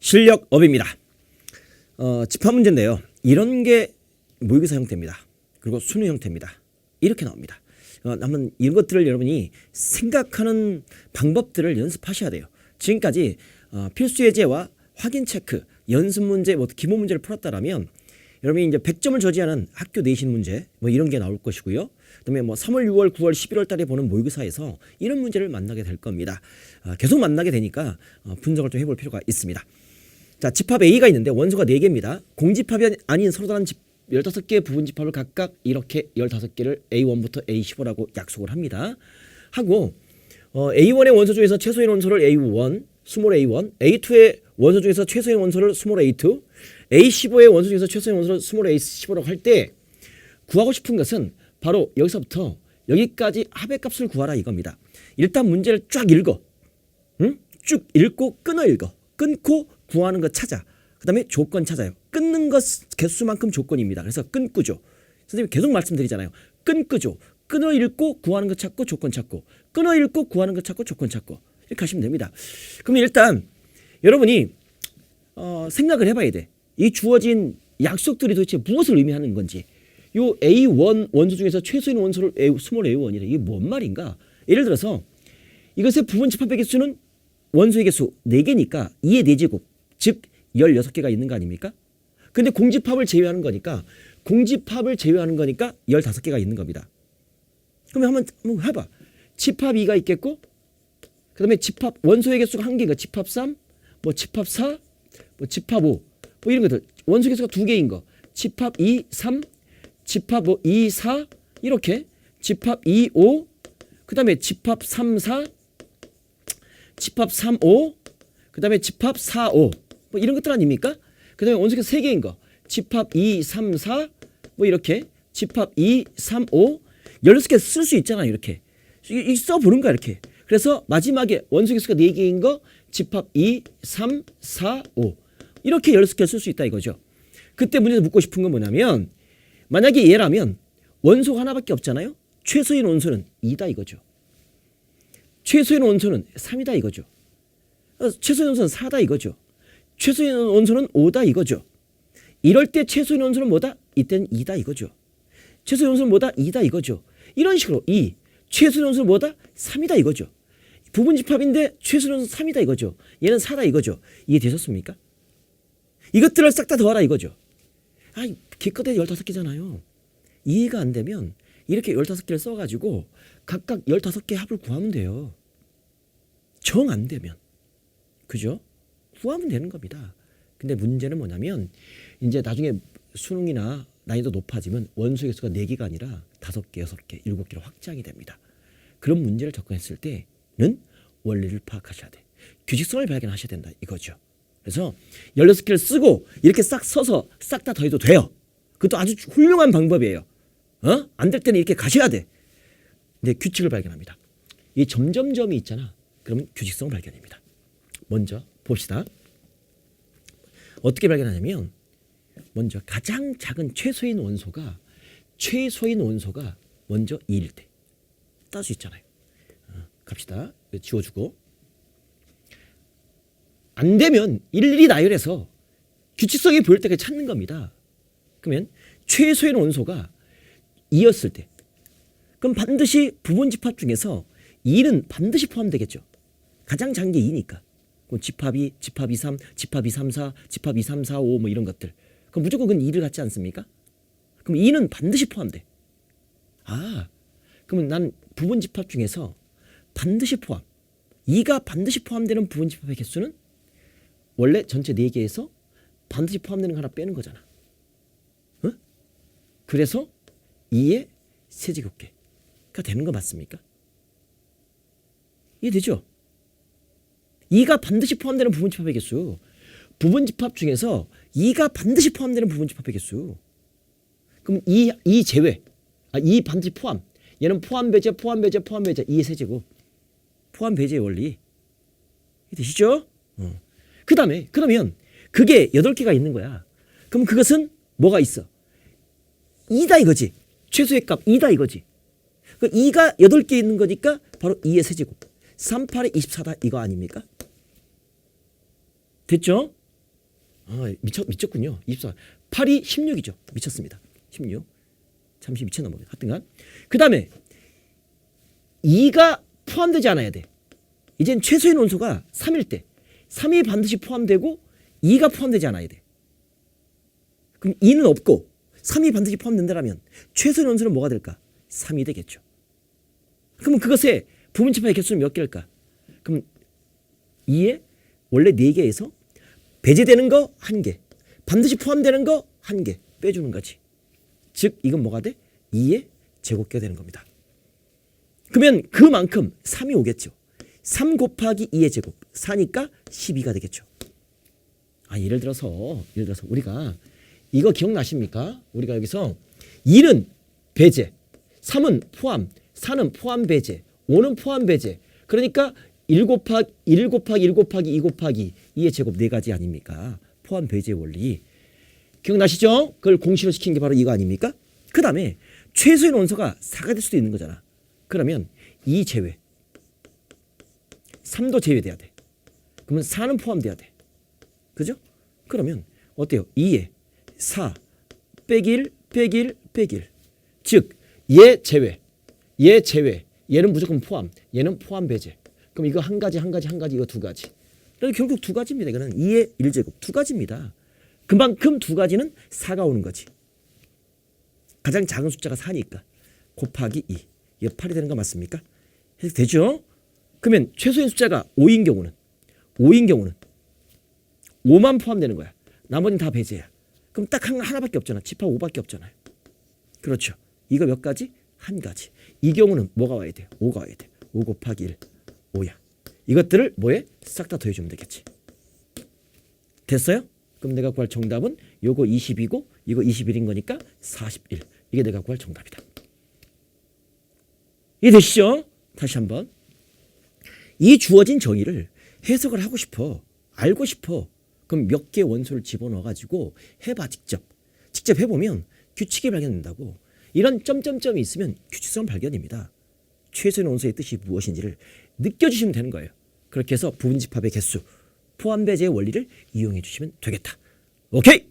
실력업입니다. 어, 집합 문제인데요. 이런 게 모의고사 형태입니다. 그리고 수능 형태입니다. 이렇게 나옵니다. 어, 한번 이런 것들을 여러분이 생각하는 방법들을 연습하셔야 돼요. 지금까지 어, 필수 예제와 확인 체크, 연습 문제, 뭐 기본 문제를 풀었다라면 여러분이 이제 100점을 저지하는 학교 내신 문제 뭐 이런 게 나올 것이고요. 그다음에 뭐 3월, 6월, 9월, 11월 달에 보는 모의고사에서 이런 문제를 만나게 될 겁니다. 어, 계속 만나게 되니까 어, 분석을 좀 해볼 필요가 있습니다. 자, 집합 A가 있는데 원소가 4개입니다. 공집합이 아닌 서로 다른 집 15개 부분 집합을 각각 이렇게 15개를 A1부터 A15라고 약속을 합니다. 하고 어, A1의 원소 중에서 최소의 원소를 A1, 스몰 A1, A2의 원소 중에서 최소의 원소를 스몰 A2, A15의 원소 중에서 최소의 원소를 스몰 A15라고 할 때 구하고 싶은 것은 바로 여기서부터 여기까지 합의 값을 구하라 이겁니다. 일단 문제를 쫙 읽어. 응? 쭉 읽고 끊어 읽어. 끊고 구하는 거 찾아. 그 다음에 조건 찾아요. 끊는 것 개수만큼 조건입니다. 그래서 끊고죠. 선생님 계속 말씀드리잖아요. 끊고죠. 끊어 읽고 구하는 거 찾고 조건 찾고 끊어 읽고 구하는 거 찾고 조건 찾고 이렇게 하시면 됩니다. 그럼 일단 여러분이 어, 생각을 해봐야 돼. 이 주어진 약속들이 도대체 무엇을 의미하는 건지. 요 A1 원소 중에서 최소인 원소를 A, 스몰 A1이래. 이게 뭔 말인가? 예를 들어서 이것의 부분 집합의 개수는 원소의 개수 4개니까 2의 4제곱, 즉 16개가 있는 거 아닙니까? 근데 공집합을 제외하는 거니까 공집합을 제외하는 거니까 15개가 있는 겁니다. 그러면 한번, 한번 해봐. 집합 2가 있겠고 그 다음에 집합 원소의 개수가 한 개가 집합 3, 뭐 집합 4, 뭐 집합 5, 뭐 이런 것들 원소 개수가 두 개인 거. 집합 2, 3, 집합 5, 2, 4 이렇게 집합 2, 5 그 다음에 집합 3, 4 집합 3, 5 그 다음에 집합 4, 5 뭐 이런 것들 아닙니까? 그 다음에 원소 개수 세 개인 거. 집합 2, 3, 4 뭐 이렇게. 집합 2, 3, 5 16개 쓸 수 있잖아 이렇게. 써보는 거야 이렇게. 그래서 마지막에 원소 개수가 4개인 거 집합 2, 3, 4, 5 이렇게 16개 쓸 수 있다 이거죠. 그때 문제에서 묻고 싶은 건 뭐냐면 만약에 얘라면 원소가 하나밖에 없잖아요. 최소인 원소는 2다 이거죠. 최소인 원소는 3이다 이거죠. 어, 최소인 원소는 4다 이거죠 최소인 원소는 5다 이거죠 이럴 때 최소인 원소는 뭐다? 이때는 2다 이거죠 최소의 원소는 뭐다? 2다 이거죠. 이런 식으로 2. 최소의 원소는 뭐다? 3이다 이거죠. 부분 집합인데 최소의 원소는 3이다 이거죠. 얘는 4다 이거죠. 이해되셨습니까? 이것들을 싹 다 더하라 이거죠. 아, 기껏해 15개잖아요. 이해가 안 되면 이렇게 15개를 써가지고 각각 15개 합을 구하면 돼요. 정 안 되면. 그죠? 구하면 되는 겁니다. 근데 문제는 뭐냐면 이제 나중에 수능이나 난이도 높아지면 원소 개수가 4개가 아니라 5개, 6개, 7개로 확장이 됩니다. 그런 문제를 접근했을 때는 원리를 파악하셔야 돼. 규칙성을 발견하셔야 된다 이거죠. 그래서 16개를 쓰고 이렇게 싹 서서 싹 다 더해도 돼요. 그것도 아주 훌륭한 방법이에요. 어? 안 될 때는 이렇게 가셔야 돼. 근데 규칙을 발견합니다. 이 점점점이 있잖아. 그러면 규칙성을 발견합니다. 먼저 봅시다. 어떻게 발견하냐면 먼저 가장 작은 최소인 원소가 최소인 원소가 먼저 2일 때 따을 수 있잖아요. 어, 갑시다. 지워주고 안 되면 일일이 나열해서 규칙성이 보일 때까지 찾는 겁니다. 그러면 최소인 원소가 2였을 때 그럼 반드시 부분 집합 중에서 2는 반드시 포함되겠죠. 가장 작은 게 2니까. 그럼 집합이 집합 2, 3, 집합 2, 3, 4, 집합 2, 3, 4, 5 뭐 이런 것들. 그럼 무조건 그건 2를 갖지 않습니까? 그럼 2는 반드시 포함돼. 아, 그러면 난 부분 집합 중에서 반드시 포함. 2가 반드시 포함되는 부분 집합의 개수는 원래 전체 4개에서 반드시 포함되는 거 하나 빼는 거잖아. 어? 그래서 2의 세제곱계가 되는 거 맞습니까? 이해되죠? 2가 반드시 포함되는 부분 집합의 개수. 부분 집합 중에서 2가 반드시 포함되는 부분 집합의 개수. 그럼 2, 2 제외. 아, 2 반드시 포함. 얘는 포함 배제, 포함 배제, 포함 배제. 2의 세제곱. 포함 배제의 원리. 되시죠? 어. 그 다음에, 그러면 그게 8개가 있는 거야. 그럼 그것은 뭐가 있어? 2다 이거지. 최소의 값 2다 이거지. 그 2가 8개 있는 거니까 바로 2의 세제곱. 3, 8에 24다 이거 아닙니까? 됐죠? 아, 미쳤 미쳤군요. 24. 8이 16이죠. 미쳤습니다. 16. 잠시 보네. 하여튼간 그 다음에 2가 포함되지 않아야 돼. 이젠 최소의 논소가 3일 때 3이 반드시 포함되고 2가 포함되지 않아야 돼. 그럼 2는 없고 3이 반드시 포함된다면 최소의 논소는 뭐가 될까? 3이 되겠죠. 그러면 그것의 부분집합의 개수는 몇 개일까? 그럼 2에 원래 4개에서 배제되는 거 1개, 반드시 포함되는 거 1개 빼주는 거지. 즉 이건 뭐가 돼? 2의 제곱개가 되는 겁니다. 그러면 그만큼 3이 오겠죠. 3 곱하기 2의 제곱 4니까 12가 되겠죠. 아 예를 들어서 예를 들어서 우리가 이거 기억나십니까? 우리가 여기서 2는 배제, 3은 포함, 4는 포함 배제, 5는 포함 배제. 그러니까 1 곱하기 1 곱하기 1 곱하기 2 곱하기 2의 제곱 네 가지 아닙니까? 포함 배제 원리. 기억나시죠? 그걸 공식으로 시킨 게 바로 이거 아닙니까? 그 다음에 최소의 논소가 4가 될 수도 있는 거잖아. 그러면 2 제외. 3도 제외돼야 돼. 그러면 4는 포함돼야 돼. 그죠? 그러면 어때요? 2에 4 빼기 1 빼기 1 빼기 1. 즉, 얘 제외. 얘 제외. 얘는 무조건 포함. 얘는 포함 배제. 그럼 이거 한 가지 한 가지 한 가지 이거 두 가지. 결국 두 가지입니다. 이거는 2의 1제곱 두 가지입니다. 그만큼 두 가지는 4가 오는 거지. 가장 작은 숫자가 4니까 곱하기 2. 이거 8이 되는 거 맞습니까? 해석 되죠? 그러면 최소의 숫자가 5인 경우는 5인 경우는 5만 포함되는 거야. 나머지는 다 배제야. 그럼 딱 한, 하나밖에 없잖아. 집합 5밖에 없잖아요. 그렇죠. 이거 몇 가지? 한 가지. 이 경우는 뭐가 와야 돼? 5가 와야 돼. 5 곱하기 1. 5야. 이것들을 뭐에? 싹 다 더해주면 되겠지. 됐어요? 그럼 내가 구할 정답은 요거 20이고 이거 21인 거니까 41. 이게 내가 구할 정답이다. 이해되시죠? 다시 한번. 이 주어진 정의를 해석을 하고 싶어. 알고 싶어. 그럼 몇개 원소를 집어넣어 가지고 해봐 직접. 직접 해보면 규칙이 발견된다고. 이런 점점점이 있으면 규칙성 발견입니다. 최소의 원소의 뜻이 무엇인지를 느껴주시면 되는 거예요. 그렇게 해서 부분집합의 개수, 포함배제의 원리를 이용해 주시면 되겠다. 오케이!